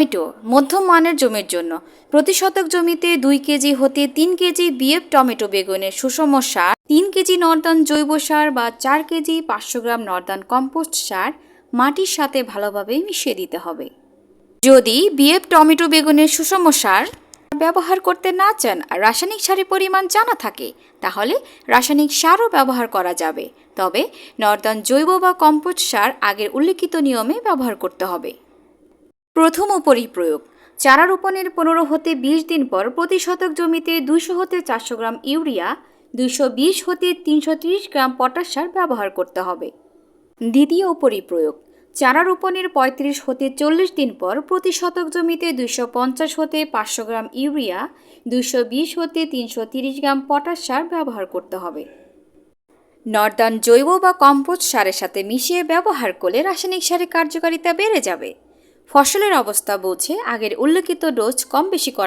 Tomato মধ্যম মানের জমির জন্য। প্রতি শতক জমিতে দুই কেজি হতে তিন কেজি বিএফ টমেটো বেগুনের সুষম সার, তিন কেজি নর্দান জৈব সার বা চার কেজি পাঁচশো গ্রাম নর্দান কম্পোস্ট সার মাটির সাথে ভালোভাবে মিশিয়ে দিতে হবে। যদি বিএফ টমেটো বেগুনের সুষম সার ব্যবহার করতে না চান আর রাসায়নিক সারের পরিমাণ জানা থাকে, তাহলে রাসায়নিক সারও ব্যবহার করা যাবে। তবে নর্দান জৈব বা কম্পোস্ট সার আগের উল্লেখিত নিয়মে ব্যবহার করতে হবে। প্রথম ও পরিপ্রয়োগ চারা রোপণের পনেরো হতে বিশ দিন পর প্রতি শতক জমিতে দুইশো হতে চারশো গ্রাম ইউরিয়া, দুইশো বিশ হতে তিনশো ত্রিশ গ্রাম পটাশ সার ব্যবহার করতে হবে। দ্বিতীয় পরিপ্রয়োগ চারা রোপণের পঁয়ত্রিশ হতে চল্লিশ দিন পর প্রতি শতক জমিতে দুইশো পঞ্চাশ হতে পাঁচশো গ্রাম ইউরিয়া, দুইশো বিশ হতে তিনশো তিরিশ গ্রাম পটাশ সার ব্যবহার করতে হবে। নর্দান জৈব বা কম্পোস্ট সারের সাথে মিশিয়ে ব্যবহার করলে রাসায়নিক সারের কার্যকারিতা বেড়ে যাবে। ফসলের অবস্থা বুঝে আগের উল্লেখিত ডোজ কম বেশি করা